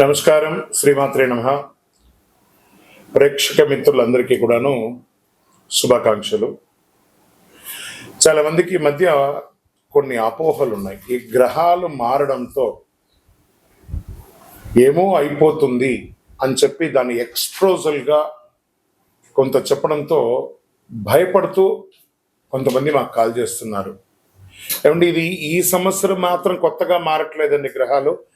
నమస్కారం శ్రీమాత్రే నమ. ప్రేక్షక మిత్రులందరికీ కూడాను శుభాకాంక్షలు. చాలా మందికి ఈ మధ్య కొన్ని అపోహలు ఉన్నాయి ఈ గ్రహాలు మారడంతో ఏమో అయిపోతుంది అని చెప్పి దాన్ని ఎక్స్ప్రోజల్గా కొంత చెప్పడంతో భయపడుతూ కొంతమంది మాకు కాల్ చేస్తున్నారు. ఏమండి ఇది ఈ సంవత్సరం మాత్రం కొత్తగా మారట్లేదండి గ్రహాలు?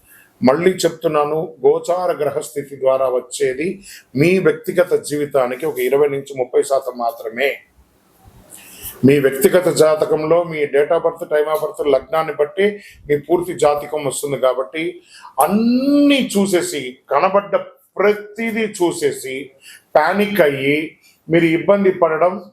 మళ్ళీ చెప్తున్నాను గోచార గ్రహస్థితి ద్వారా వచ్చేది మీ వ్యక్తిగత జీవితానికి ఒక ఇరవై నుంచి ముప్పై శాతం మాత్రమే. మీ వ్యక్తిగత జాతకంలో మీ date of birth time of birth లగ్నాన్ని బట్టి మీ పూర్తి జాతకం వస్తుంది కాబట్టి అన్నీ చూసేసి కనబడ్డ ప్రతిదీ చూసేసి పానిక్ అయ్యి మీరు ఇబ్బంది పడడం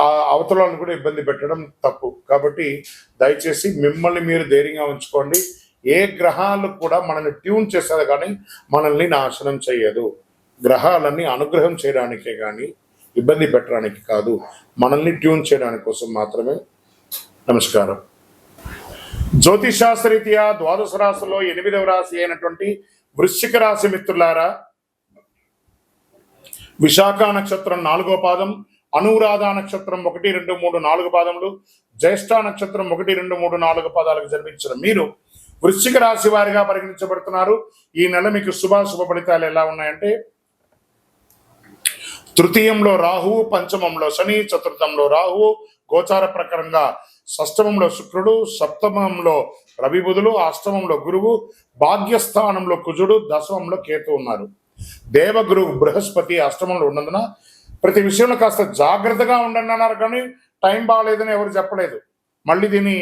ఆ కూడా ఇబ్బంది పెట్టడం తప్పు. కాబట్టి దయచేసి మిమ్మల్ని మీరు ధైర్యంగా ఉంచుకోండి. ఏ గ్రహాలు కూడా మనల్ని ట్యూన్ చేస్తారు కానీ మనల్ని నాశనం చేయదు. గ్రహాలన్నీ అనుగ్రహం చేయడానికే కానీ ఇబ్బంది పెట్టడానికి కాదు. మనల్ని ట్యూన్ చేయడానికి కోసం మాత్రమే. నమస్కారం. జ్యోతిషాస్త్రరీత్యా ద్వాదశ రాశిలో ఎనిమిదవ రాశి అయినటువంటి వృశ్చిక రాశి మిత్రులారా విశాఖ నక్షత్రం నాలుగో పాదం అనురాధ నక్షత్రం ఒకటి రెండు మూడు నాలుగు పాదములు జ్యేష్ఠ నక్షత్రం ఒకటి రెండు మూడు నాలుగు పాదాలకు జన్మించిన మీరు వృశ్చిక రాశి వారిగా పరిగణించబడుతున్నారు. ఈ నెల మీకు శుభాశుభ ఫలితాలు ఎలా ఉన్నాయంటే తృతీయంలో రాహువు పంచమంలో శని చతుర్థంలో రాహువు గోచార ప్రకారంగా షష్టమంలో శుక్రుడు సప్తమంలో రవి బుధులు అష్టమంలో గురువు భాగ్యస్థానంలో కుజుడు దశమంలో కేతు ఉన్నారు. దేవగురు బృహస్పతి అష్టమంలో ఉన్నందున ప్రతి విషయంలో కాస్త జాగ్రత్తగా ఉండండి అన్నారు కానీ టైం బాగాలేదని ఎవరు చెప్పలేదు. మళ్ళీ దీన్ని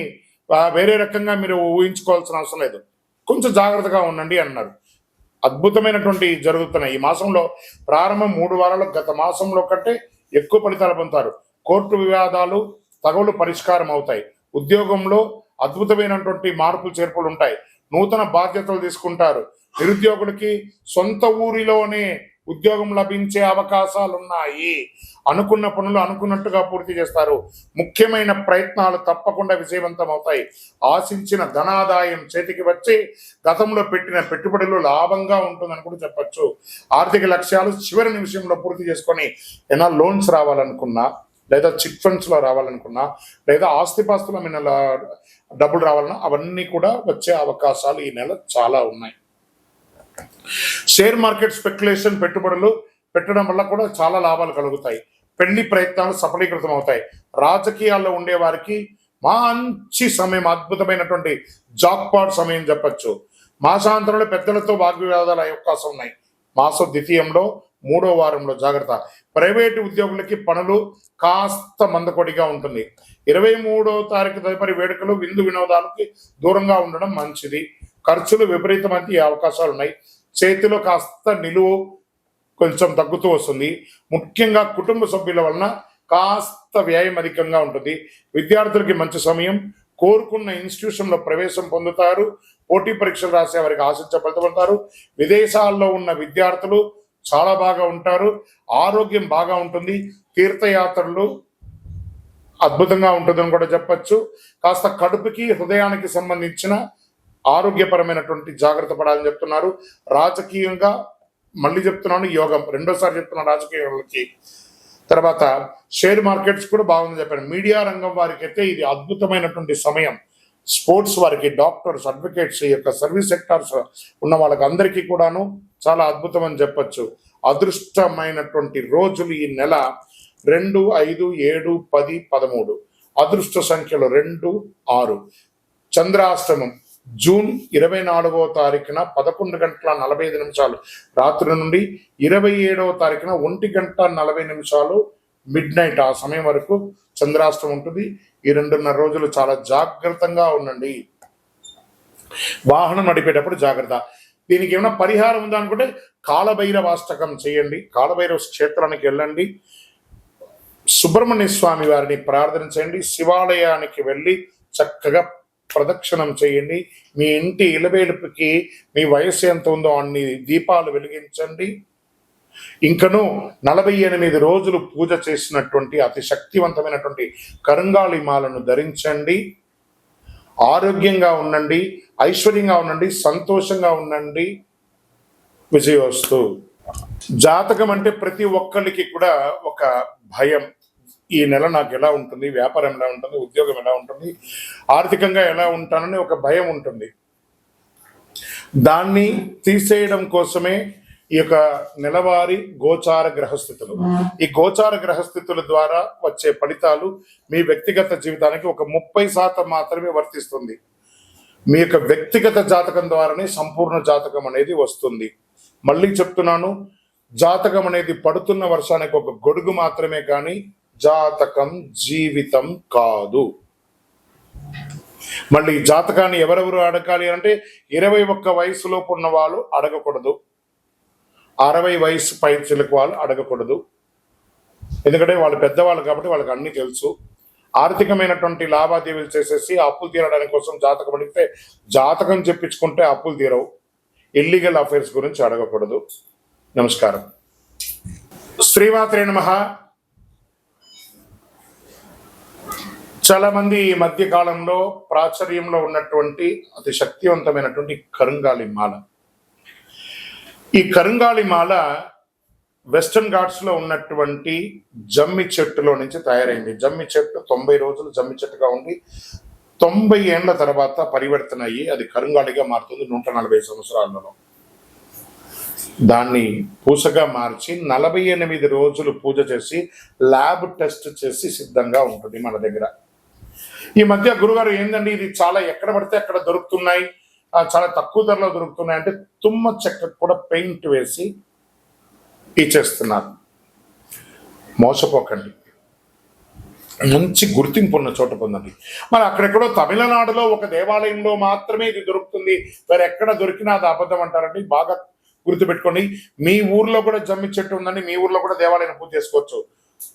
వేరే రకంగా మీరు ఊహించుకోవాల్సిన అవసరం లేదు. కొంచెం జాగ్రత్తగా ఉండండి అన్నారు. అద్భుతమైనటువంటి జరుగుతున్నాయి. ఈ మాసంలో ప్రారంభం మూడు వారాలు గత మాసంలో కంటే ఎక్కువ ఫలితాలు పొందుతారు. కోర్టు వివాదాలు తగవులు పరిష్కారం అవుతాయి. ఉద్యోగంలో అద్భుతమైనటువంటి మార్పులు చేర్పులు ఉంటాయి. నూతన బాధ్యతలు తీసుకుంటారు. నిరుద్యోగులకి సొంత ఊరిలోనే ఉద్యోగం లభించే అవకాశాలు ఉన్నాయి అనుకున్న పనులు అనుకున్నట్టుగా పూర్తి చేస్తారు. ముఖ్యమైన ప్రయత్నాలు తప్పకుండా విజయవంతం అవుతాయి ఆశించిన ధనాదాయం చేతికి వచ్చి గతంలో పెట్టిన పెట్టుబడులు లాభంగా ఉంటుందని కూడా చెప్పొచ్చు. ఆర్థిక లక్ష్యాలు చివరి నిమిషంలో పూర్తి చేసుకొని ఏమైనా లోన్స్ రావాలనుకున్నా లేదా చిట్ ఫండ్స్లో రావాలనుకున్నా లేదా ఆస్తిపాస్తుల మీద డబ్బులు రావాలన్నా అవన్నీ కూడా వచ్చే అవకాశాలు ఈ నెల చాలా ఉన్నాయి. షేర్ మార్కెట్ స్పెక్యులేషన్ పెట్టుబడులు పెట్టడం వల్ల కూడా చాలా లాభాలు కలుగుతాయి. పెళ్ళి ప్రయత్నాలు సఫలీకృతం అవుతాయి రాజకీయాల్లో ఉండే వారికి మంచి సమయం అద్భుతమైనటువంటి జాక్పాట్ సమయం చెప్పచ్చు. మాసాంతరంలో పెద్దలతో వాగ్వివాదాలు అయ్యే అవకాశం ఉన్నాయి. మాస ద్వితీయంలో మూడో వారంలో జాగ్రత్త. ప్రైవేటు ఉద్యోగులకి పనులు కాస్త మందకొడిగా ఉంటుంది. ఇరవై మూడో తారీఖు తదుపరి వేడుకలు విందు వినోదాలకి దూరంగా ఉండడం మంచిది. ఖర్చులు విపరీతమైన అవకాశాలు ఉన్నాయి చేతిలో కాస్త నిలువు కొంచెం తగ్గుతూ వస్తుంది. ముఖ్యంగా కుటుంబ సభ్యుల వలన కాస్త వ్యయం అధికంగా ఉంటుంది. విద్యార్థులకి మంచి సమయం కోరుకున్న ఇన్స్టిట్యూషన్లో ప్రవేశం పొందుతారు పోటీ పరీక్షలు రాసే వారికి ఆశించ ఫలితపడతారు విదేశాల్లో ఉన్న విద్యార్థులు చాలా బాగా ఉంటారు ఆరోగ్యం బాగా ఉంటుంది తీర్థయాత్రలు అద్భుతంగా ఉంటుందని కూడా చెప్పచ్చు. కాస్త కడుపుకి హృదయానికి సంబంధించిన ఆరోగ్యపరమైనటువంటి జాగ్రత్త పడాలని చెప్తున్నారు. రాజకీయంగా మళ్ళీ చెప్తున్నాను యోగం రెండోసారి చెప్తున్నాను రాజకీయాలకి. తర్వాత షేర్ మార్కెట్స్ కూడా బాగుంది చెప్పాను. మీడియా రంగం వారికి అయితే ఇది అద్భుతమైనటువంటి సమయం. స్పోర్ట్స్ వారికి డాక్టర్స్ అడ్వకేట్స్ ఈ యొక్క సర్వీస్ సెక్టార్స్ ఉన్న వాళ్ళకి అందరికీ కూడాను చాలా అద్భుతం అని చెప్పొచ్చు. అదృష్టమైనటువంటి రోజులు ఈ నెల రెండు ఐదు ఏడు పది పదమూడు. అదృష్ట సంఖ్యలు రెండు ఆరు. చంద్రాష్టమం. జూన్ ఇరవై నాలుగవ తారీఖున పదకొండు గంటల నలభై ఐదు నిమిషాలు. రాత్రి నుండి ఇరవై ఏడవ తారీఖున ఒంటి గంట నలభై నిమిషాలు మిడ్ నైట్ ఆ సమయం వరకు చంద్రాష్టమం ఉంటుంది. ఈ రెండున్నర రోజులు చాలా జాగ్రత్తగా ఉండండి. వాహనం నడిపేటప్పుడు జాగ్రత్త. దీనికి ఏమైనా పరిహారం ఉందా అనుకుంటే కాలభైరవాష్టకం చేయండి. కాలభైరవ క్షేత్రానికి వెళ్ళండి. సుబ్రహ్మణ్య స్వామి వారిని ప్రార్థన చేయండి. శివాలయానికి వెళ్ళి చక్కగా ప్రదక్షిణం చేయండి. మీ ఇంటి ఇలవేడుపుకి మీ వయస్సు ఎంత ఉందో అన్ని దీపాలు వెలిగించండి. ఇంకను నలభై ఎనిమిది రోజులు పూజ చేసినటువంటి అతి శక్తివంతమైనటువంటి కరుంగాళి మాలను ధరించండి. ఆరోగ్యంగా ఉండండి ఐశ్వర్యంగా ఉండండి సంతోషంగా ఉండండి. విజయోస్తు జాతకం అంటే ప్రతి ఒక్కరికి కూడా ఒక భయం. ఈ నెల నాకు ఎలా ఉంటుంది వ్యాపారం ఎలా ఉంటుంది ఉద్యోగం ఎలా ఉంటుంది ఆర్థికంగా ఎలా ఉంటానని ఒక భయం ఉంటుంది. దాన్ని తీసేయడం కోసమే ఈ యొక్క నెలవారీ గోచార గ్రహస్థితులు. ఈ గోచార గ్రహస్థితుల ద్వారా వచ్చే ఫలితాలు మీ వ్యక్తిగత జీవితానికి ఒక ముప్పై శాతం మాత్రమే వర్తిస్తుంది. మీ యొక్క వ్యక్తిగత జాతకం ద్వారానే సంపూర్ణ జాతకం అనేది వస్తుంది. మళ్ళీ చెప్తున్నాను జాతకం అనేది పడుతున్న వర్షానికి ఒక గొడుగు మాత్రమే కానీ జాతకం జీవితం కాదు. మళ్ళీ జాతకాన్ని ఎవరెవరు అడగాలి అంటే ఇరవై ఒక్క వయసులోపు ఉన్న వాళ్ళు అడగకూడదు. అరవై వయసు పైచులకు వాళ్ళు అడగకూడదు. ఎందుకంటే వాళ్ళు పెద్దవాళ్ళు కాబట్టి వాళ్ళకి అన్ని తెలుసు. ఆర్థికమైనటువంటి లావాదేవీలు చేసేసి అప్పులు తీరడానికి కోసం జాతకం అడిగితే జాతకం చెప్పించుకుంటే అప్పులు తీరవు. ఇల్లీగల్ అఫైర్స్ గురించి అడగకూడదు. నమస్కారం. శ్రీమాత్రే నమ. చాలా మంది ఈ మధ్య కాలంలో ప్రాచుర్యంలో ఉన్నటువంటి అతి శక్తివంతమైనటువంటి కరుంగాలి మాల. ఈ కరుంగాలి మాల వెస్టర్న్ ఘాట్స్లో ఉన్నటువంటి జమ్మి చెట్టులో నుంచి తయారైంది. జమ్మి చెట్టు తొంభై రోజులు జమ్మి చెట్టుగా ఉండి తొంభై ఏళ్ళ తర్వాత పరివర్తన అయ్యి అది కరుంగాలిగా మారుతుంది నూట నలభై సంవత్సరాలలో దాన్ని పూసగా మార్చి నలభై ఎనిమిది రోజులు పూజ చేసి ల్యాబ్ టెస్ట్ చేసి సిద్ధంగా ఉంటుంది మన దగ్గర. ఈ మధ్య గురుగారు ఏందండి? ఇది చాలా ఎక్కడ పడితే అక్కడ దొరుకుతున్నాయి. చాలా తక్కువ ధరలో దొరుకుతున్నాయి. అంటే తుమ్మ చెక్క కూడా పెయింట్ వేసి ఇచ్చేస్తున్నారు. మోసపోకండి. మంచి గుర్తింపు ఉన్న చోట పొందండి. మరి అక్కడెక్కడో తమిళనాడులో ఒక దేవాలయంలో మాత్రమే ఇది దొరుకుతుంది. వేరే ఎక్కడ దొరికినా అది అబద్ధం అంటారండి. బాగా గుర్తుపెట్టుకోండి. మీ ఊర్లో కూడా జమ్మి చెట్టు ఉందండి. మీ ఊర్లో కూడా దేవాలయం పూజ చేసుకోవచ్చు.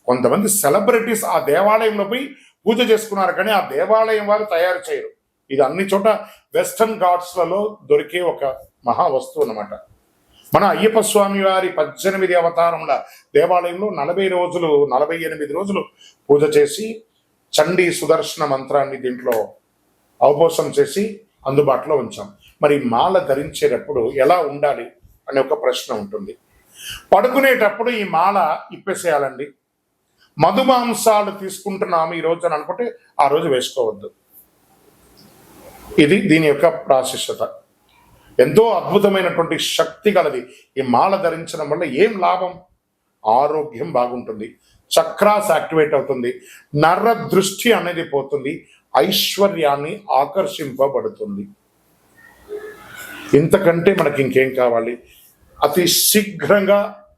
కొంతమంది సెలబ్రిటీస్ ఆ దేవాలయంలో పోయి పూజ చేసుకున్నారు కానీ ఆ దేవాలయం వారు తయారు చేయరు. ఇది అన్ని చోట వెస్టర్న్ ఘాట్స్లలో దొరికే ఒక మహా వస్తువు అన్నమాట. మన అయ్యప్ప స్వామి వారి పద్దెనిమిది అవతారముల దేవాలయంలో నలభై రోజులు నలభై ఎనిమిది రోజులు పూజ చేసి చండీ సుదర్శన మంత్రాన్ని దీంట్లో అవబోసం చేసి అందుబాటులో ఉంచాం. మరి మాల ధరించేటప్పుడు ఎలా ఉండాలి అనే ఒక ప్రశ్న ఉంటుంది. పడుకునేటప్పుడు ఈ మాల ఇప్పేసేయాలండి. మధుమాంసాలు తీసుకుంటున్నాము ఈ రోజు అని అనుకుంటే ఆ రోజు వేసుకోవద్దు. ఇది దీని యొక్క ప్రాశస్యత ఎంతో అద్భుతమైనటువంటి శక్తి కలది ఈ మాల ధరించడం వల్ల ఏం లాభం? ఆరోగ్యం బాగుంటుంది. చక్రాస్ యాక్టివేట్ అవుతుంది. నర్ర దృష్టి అనేది పోతుంది. ఐశ్వర్యాన్ని ఆకర్షింపబడుతుంది. ఇంతకంటే మనకి ఇంకేం కావాలి? అతి శీఘ్రంగా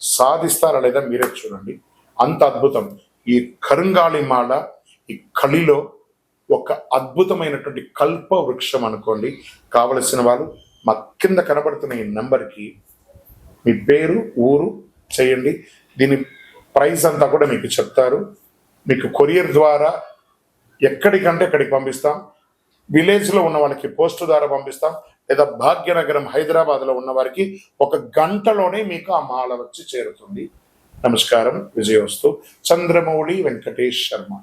సాధిస్తారా లేదా మీరే చూడండి. అంత అద్భుతం. ఈ కరుంగాళిమాల ఈ కలిలో ఒక అద్భుతమైనటువంటి కల్ప వృక్షం అనుకోండి. కావలసిన వాళ్ళు మా కింద కనబడుతున్న ఈ నెంబర్కి మీ పేరు ఊరు చేయండి. దీని ప్రైస్ అంతా కూడా మీకు చెప్తారు. మీకు కొరియర్ ద్వారా ఎక్కడికంటే అక్కడికి పంపిస్తాం. విలేజ్లో ఉన్న వాళ్ళకి పోస్ట్ ద్వారా పంపిస్తాం. లేదా భాగ్యనగరం హైదరాబాద్లో ఉన్న వారికి ఒక గంటలోనే మీకు ఆ మాల వచ్చి చేరుతుంది. నమస్కారం. విజయోస్తు చంద్రమౌళి వెంకటేష్ శర్మ.